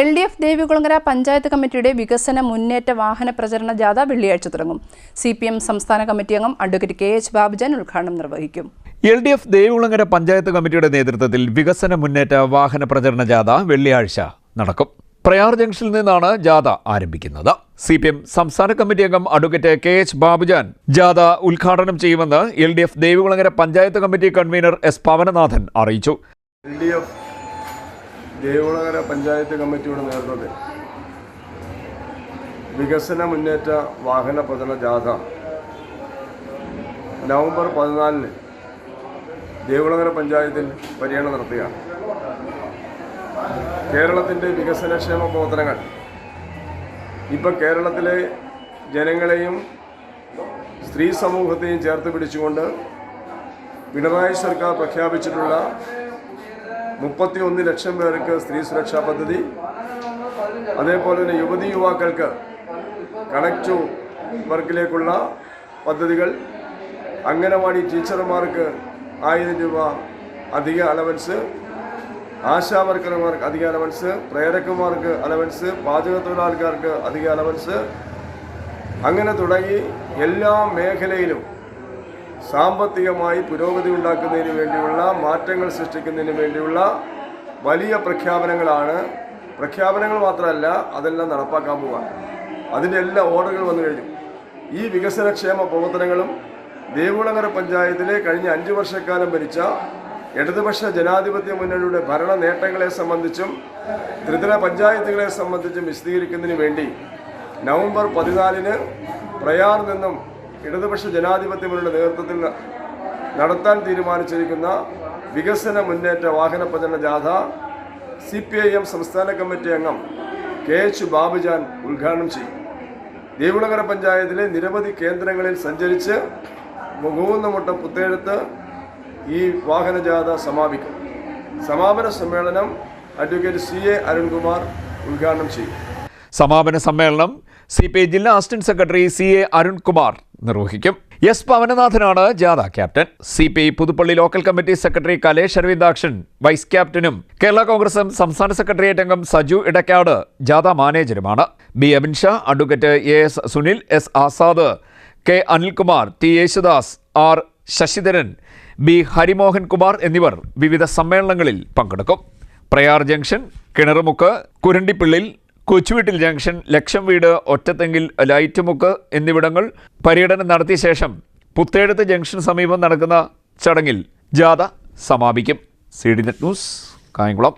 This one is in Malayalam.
L D F Devikulangara panchayat കമ്മിറ്റിയുടെ വികസന മുന്നേറ്റ വാഹന പ്രചരണ ജാഥ വെള്ളിയാഴ്ച തുടങ്ങും. സി പി എം സംസ്ഥാന കമ്മിറ്റി അംഗം അഡ്വക്കേറ്റ് കെ എച്ച് ബാബുജാൻ ഉദ്ഘാടനം നിർവഹിക്കും. L D F Devikulangara panchayat കമ്മിറ്റിയുടെ നേതൃത്വത്തിൽ വികസന മുന്നേറ്റ വാഹന പ്രചരണ ജാഥ വെള്ളിയാഴ്ച നടക്കും. പ്രയാർ ജംഗ്ഷനിൽ നിന്നാണ് ജാഥ ആരംഭിക്കുന്നത്. സി പി എം സംസ്ഥാന കമ്മിറ്റി അംഗം അഡ്വക്കേറ്റ് കെ എച്ച് ബാബുജാൻ ജാഥ ഉദ്ഘാടനം ചെയ്യുമെന്ന് L D F Devikulangara panchayat committee convener S Pavananathan അറിയിച്ചു. L D F Devulakara panchayat കമ്മിറ്റിയുടെ നേതൃത്വത്തിൽ വികസന മുന്നേറ്റ വാഹന പ്രചരണ ജാഥ നവംബർ പതിനാലിന് ദേവുളകര പഞ്ചായത്തിൽ പര്യടനം നടത്തുകയാണ്. കേരളത്തിന്റെ വികസനക്ഷേമ പ്രവർത്തനങ്ങൾ ഇപ്പം കേരളത്തിലെ ജനങ്ങളെയും സ്ത്രീ സമൂഹത്തെയും ചേർത്ത് പിടിച്ചുകൊണ്ട് പിണറായി സർക്കാർ പ്രഖ്യാപിച്ചിട്ടുള്ള മുപ്പത്തി ഒന്ന് ലക്ഷം പേർക്ക് സ്ത്രീ സുരക്ഷാ പദ്ധതി. അതേപോലെ തന്നെ യുവതി യുവാക്കൾക്ക് കണക്ട് വർക്കിലേക്കുള്ള പദ്ധതികൾ. അംഗനവാടി ടീച്ചർമാർക്ക് ആയിരം രൂപ അധിക അലവൻസ് ആശാ വർക്കർമാർക്ക് അധിക അലവൻസ് പ്രേരക്കുമാർക്ക് അലവൻസ് പാചക തൊഴിലാളിക്കാർക്ക് അധിക അലവൻസ് അങ്ങനെ തുടങ്ങി എല്ലാ മേഖലയിലും സാമ്പത്തികമായി പുരോഗതി ഉണ്ടാക്കുന്നതിന് വേണ്ടിയുള്ള മാറ്റങ്ങൾ സൃഷ്ടിക്കുന്നതിന് വേണ്ടിയുള്ള വലിയ പ്രഖ്യാപനങ്ങളാണ്. പ്രഖ്യാപനങ്ങൾ മാത്രമല്ല അതെല്ലാം നടപ്പാക്കാൻ പോവാൻ അതിന്റെ എല്ലാ ഓർഡറുകൾ വന്നു കഴിഞ്ഞു. ഈ വികസനക്ഷേമ പ്രവർത്തനങ്ങളും ദേവുളങ്ങര പഞ്ചായത്തിലെ കഴിഞ്ഞ അഞ്ച് വർഷക്കാലം ഭരിച്ച ഇടതുപക്ഷ ജനാധിപത്യ മുന്നണിയുടെ ഭരണ നേട്ടങ്ങളെ സംബന്ധിച്ചും ത്രിതല പഞ്ചായത്തുകളെ സംബന്ധിച്ചും വിശദീകരിക്കുന്നതിന് വേണ്ടി നവംബർ പതിനാലിന് പ്രയാർ നിന്നും ഇടതുപക്ഷ ജനാധിപത്യ മുന്നണിയുടെ നേതൃത്വത്തിൽ നടത്താൻ തീരുമാനിച്ചിരിക്കുന്ന വികസന മുന്നേറ്റ വാഹന പ്രചരണ ജാഥ സി പി ഐ എം സംസ്ഥാന കമ്മിറ്റി അംഗം കെ എച്ച് ബാബുജാൻ ഉദ്ഘാടനം ചെയ്യും. ദേവുളകര പഞ്ചായത്തിലെ നിരവധി കേന്ദ്രങ്ങളിൽ സഞ്ചരിച്ച് മുഖൂന്നമുട്ട പുത്തേഴത്ത് ഈ വാഹന ജാഥ സമാപിക്കും. സമാപന സമ്മേളനം അഡ്വക്കേറ്റ് സി എ അരുൺകുമാർ ഉദ്ഘാടനം ചെയ്യും. സമാപന സമ്മേളനം സി പി ഐ ജില്ലാ assistant secretary C A Arunkumar നിർവഹിക്കും. എസ് പവനനാഥനാണ് ജാഥ captain. C P I Puthuppally local committee secretary Kalesh Aravindakshan vice ക്യാപ്റ്റനും കേരള കോൺഗ്രസ് സംസ്ഥാന സെക്രട്ടേറിയറ്റ് അംഗം സജു ഇടക്കാട് ജാഥ മാനേജരുമാണ്. B. Aminsha advocate A. S. Sunil S. Azad K. Anilkumar T. Yesudas R. Sasidharan B. Harimohan Kumar എന്നിവർ വിവിധ സമ്മേളനങ്ങളിൽ പങ്കെടുക്കും. പ്രയാർ ജംഗ്ഷൻ കിണറുമുക്ക് കുരണ്ടിപ്പിള്ളിൽ കൊച്ചുവീട്ടിൽ ജംഗ്ഷൻ ലക്ഷം വീട് ഒറ്റത്തെങ്കിൽ ലൈറ്റുമുക്ക് എന്നിവിടങ്ങൾ പര്യടനം നടത്തിയ ശേഷം പുത്തേടത്ത് ജംഗ്ഷൻ സമീപം നടക്കുന്ന ചടങ്ങിൽ ജാഥ സമാപിക്കും. C D net news Kayamkulam.